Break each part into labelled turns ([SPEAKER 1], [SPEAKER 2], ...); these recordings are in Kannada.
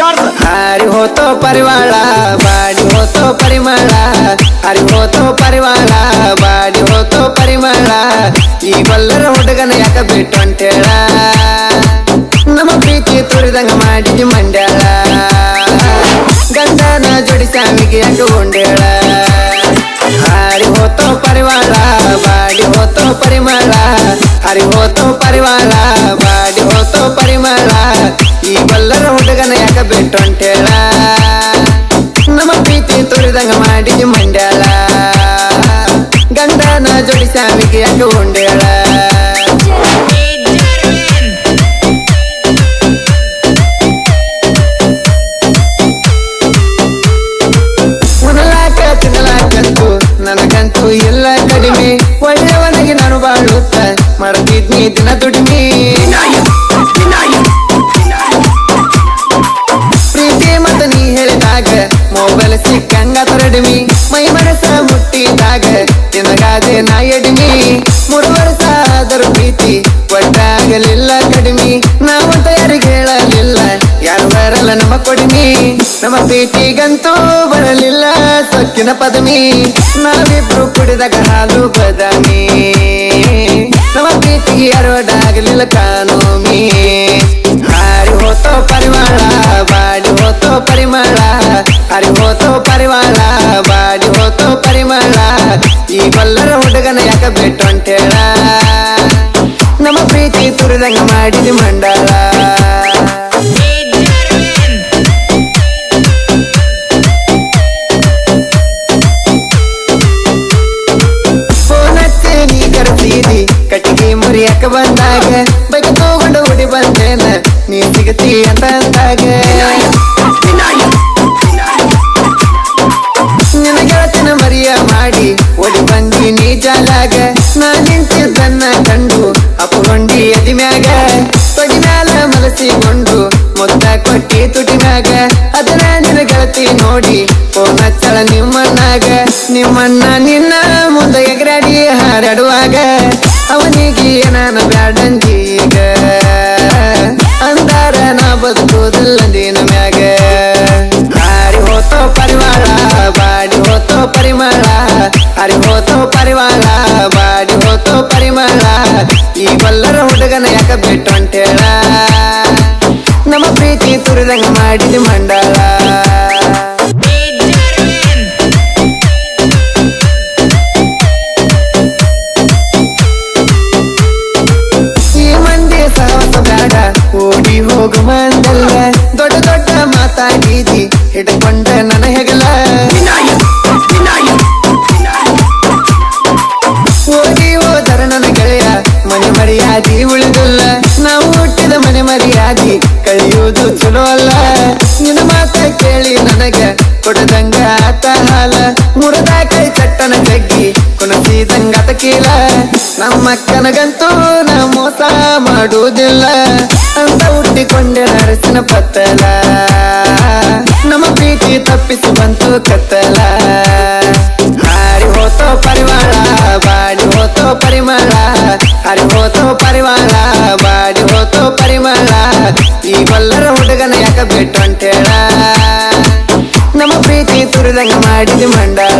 [SPEAKER 1] ಹಾರಿ ಹೋತೋ ಪರಿವಾಳ, ಬಾಡಿ ಹೋತೋ ಪರಿಮಳ. ಹರಿ ಹೋತೋ ಪರಿವಾಳ, ಬಾಡಿ ಹೋತೋ ಪರಿಮಳ. ಈ ಬಲ್ಲರ ಹುಡುಗನ ಯಾಕ ಬಿಟ್ಟು ಅಂತೇಳ? ನಮ್ಮ ಪ್ರೀತಿ ತುರಿದಂಗ ಮಾಡಿ ಮಂಡ್ಯಾಳ. ಗಂಡನ ಜೋಡಿ ಸಾವಿಗೆ ಯಾಕ ಉಂಡೇಳ? ಹಾರಿ ಹೋತೋ ಪರಿವಾಳ, ಬಾಡಿ ಹೋತೋ ಪರಿಮಳ. ಹರಿ ಹೋತೋ ಪರಿವಾಳ ಯಾಕ ಬಿಟ್ಟು ನಮ್ಮ ಪ್ರೀತಿ ತೋರಿದಂಗ ಮಾಡಿ ಮಂಡ್ಯಾಳ. ಗಂಡನ ಜೋಡಿ ಸಾವಿಗೆ ಯಾಕ ಉಂಡೇಳ. ಉಣಲಾಕ ತಿನ್ನಲಾಕಂತೂ ನನಗಂತೂ ಎಲ್ಲ ಕಡಿಮೆ. ಒಳ್ಳೆಯವನಿಗೆ ನಾನು ಬಾಳುತ್ತ ಮಾಡ್ತಿದ್ನಿ ದಿನ ದುಡಿಮೆ. ಪ್ರೀತಿಗಂತೂ ಬರಲಿಲ್ಲ ಸೊಕ್ಕಿನ ಪದಮಿ. ನಾವಿಬ್ರು ಕುಡಿದಾಗ ಹಾಲು ಬದಾಮಿ. ನಮ್ಮ ಪ್ರೀತಿಗೆ ಯಾರೋಡಾಗಲಿಲ್ಲ ಕಾನೂಮಿ. ಹಾರಿ ಹೋತೋ ಪರಿಮಳ, ಬಾಡಿ ಹೋತೋ ಪರಿಮಳ. ಹರಿ ಹೋತೋ ಪರಿವಾಳ ಬಾಡಿ ಹೋತೋ ಪರಿಮಳ. ಈ ಬಲ್ಲರ ಹುಡುಗನ ಯಾಕ ಬಿಟ್ಟು ಅಂತೇಳ. ನಮ್ಮ ಪ್ರೀತಿ ತುರಿದಂಗ ಮಾಡಿದಿ ಮಂಡಳ ಬಂದಾಗ ಬೈಕ್ ತಗೊಂಡು ಹುಡಿ ಬಂದೇನೆ. ನೀ ಸಿಗತಿ ಅಂತ ಅಂದಾಗೆ. ನಿನ್ನ ಗೆಳತಿನ ಮರಿಯ ಮಾಡಿ ಓಡಿ ಬಂದಿ ನೀ ಜಾಲಾಗ. ನಾ ನಿಂತಿದ್ದನ್ನ ಕಂಡು ಅಪ್ಪಗೊಂಡಿ ಎದಿ ಮ್ಯಾಗ. ತೊಡಿ ಮ್ಯಾಲ ಮಲಸಿಕೊಂಡು ಮೊತ್ತ ಕೊಟ್ಟಿ ತುಟಿ ಮ್ಯಾಗ ಅದನ್ನ ನಿನ್ನ ಗೆಳತಿ ನೋಡಿ ಫೋನ್ ಹಚ್ಚಳ ನಿಮ್ಮಣ್ಣಾಗ. ನಿಮ್ಮಣ್ಣ ನಿನ್ನ ಮುಂದೆ ಎಗರಾಡಿ ಹಾರಾಡುವಾಗ. ಪರಿವಾಳ ಬಾಡಿ ಹೋತು ಪರಿಮಳ. ಈ ಬಲ್ಲರ ಹುಡುಗನ ಯಾಕ ಬಿಟ್ಟು ಅಂತೇಳ. ನಮ್ಮ ಪ್ರೀತಿ ತುರಿದಂಗ ಮಾಡಿದಿ ಮಂಡಳ. ಈ ಮಂದಿ ಸಹವಾಸ ಬೇಡ ಹೋಗು ಮಂದಲ್ಲ ದೊಡ್ಡ ದೊಡ್ಡ ಮಾತಾಡಿದಿ, ಹಿಡ್ಕೊಂಡ ನನ್ನ ಮರ್ಯಾದಿ ಉಳಿದಿಲ್ಲ. ನಾವು ಹುಟ್ಟಿದ ಮನೆ ಮರಿಯಾಗಿ ಕಳಿಯುವುದು ಚಲೋ ಅಲ್ಲ. ನಿನ್ನ ಮಾತ ಕೇಳಿ ನನಗ ಕೊಡದಂಗ ಆತ ಹಾಲ. ಮುರದ ಕೈ ಚಟ್ಟನ ಜಗ್ಗಿ ಕುಣಸಿದಂಗ ನಮ್ಮ ನಮ್ಮಕ್ಕನಗಂತೂ ನಾ ಮೋಸ ಮಾಡುವುದಿಲ್ಲ. ಅಂತ ಹುಟ್ಟಿಕೊಂಡೆ ನರಸಿನ ಪತ್ತಲ. ನಮ್ಮ ಪ್ರೀತಿ ತಪ್ಪಿಸಿ ಬಂತು ಕತ್ತಲ. ಹುಡುಗನ ಯಾಕ ಬಿಟ್ಟು ಅಂತೇಳ ನಮ್ಮ ಪ್ರೀತಿ ತುರಿದಂಗ ಮಾಡಿದ ಮಂಡಳ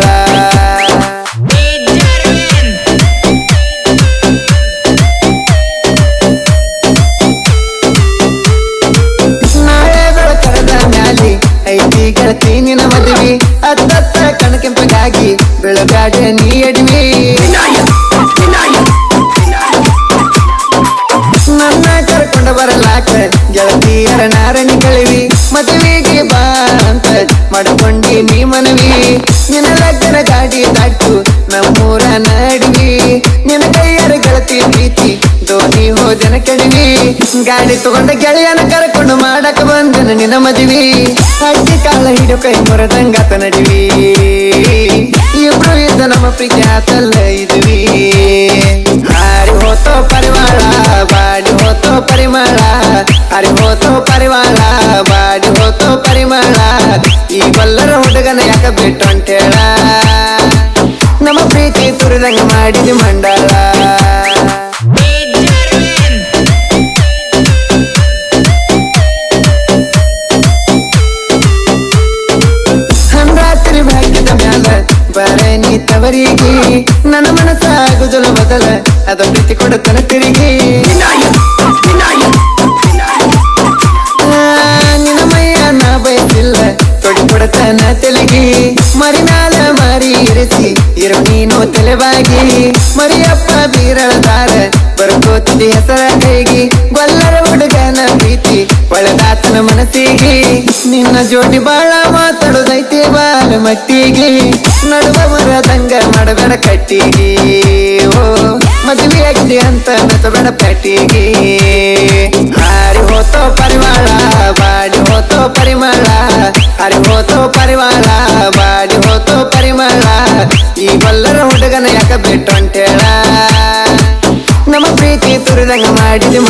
[SPEAKER 1] ನಾಳೆ ಬೆಳಕರದ ಮ್ಯಾಲಿ ಐತಿ ಗೆಳತಿ ನಿನ್ನ ಮದುವೆ. ಅತ್ತತ್ತ ಕಣಕೆಂಪಗಾಗಿ ಬೆಳಗಾಡೆ ನೀ ಅಂತ ಮಾಡ್ಕೊಂಡಿ ನೀ ಮನವಿ. ನಿನ್ನ ಲಗ್ನ ಗಾಡಿ ದಾಟು ನಮ್ಮೂರ ನಡಿವಿ ನಿನ್ನ ಕೈಯರ ಗೆಳತಿ ಪ್ರೀತಿ, ದೋಣಿ ಹೋದನ ಕೆಡವಿ ಗಾಡಿ ತಗೊಂಡ ಗೆಳೆಯನ ಕರ್ಕೊಂಡು ಮಾಡಕ ಬಂದನ ನಿನ್ನ ಮದುವೆ. ಅಡ್ಡಿ ಕಾಲ ಹಿಡಿಯೋ ಕೈ ಮುರದಂಗಾತ ನಡಿವಿ. ಇಬ್ರು ಇದ್ದ ನಮ್ಮ ಪ್ರೀತಿ ಆತಲ್ಲ ಇದುವಿ. ಸುರಿದಂಗ ಮಾಡಿದ ಮಂಡಲ. ಸಂರಾತ್ರಿ ಭಾಗ್ಯದ ಮ್ಯಾಲ ಬರೇ ನೀ ತವರಿಗೆ. ನನ್ನ ಮನಸ್ಸಾಗುದಲ ಬದಲ ಅದ ಪ್ರೀತಿ ಕೊಡತನ ತಿರುಗಿ. ಬರ್ಕೋತಿದ್ದಿ ಹೆಸರ ಗೊಲ್ಲರ ಹುಡುಗನ ಪ್ರೀತಿ, ಒಳದಾತನ ಮನಸ್ಸಿಗೆ. ನಿನ್ನ ಜೋಡಿ ಬಾಳ ಮಾತಾಡೋದೈತಿ ಬಾಲ ಮಟ್ಟಿಗೆ ನಡುವ ಮರದಂಗ ಮಾಡಬೇಡ ಕಟ್ಟಿಗೆ. ಓ ಮದುವೆ ಆಗಿದೆ ಅಂತ ಮೆತ್ತಬೇಡ ಪಟ್ಟಿಗೆ. ಹಾರಿ ಹೋತೋ ಪರಿವಾಳ ಬಾಡಿ ಹೋತೋ ಪರಿಮಳ. ಹರಿ ಹೋತೋ ಪರಿವಾಳ ಬಾಡಿ ಹೋತೋ ಪರಿಮಳ. ಈ ಬಲ್ಲರ ಹುಡುಗನ ಯಾಕ ಬಿಟ್ಟು ಅಂತೇಳ? ಮಾಡಿದಂಗ ಮಾಡಿದಿ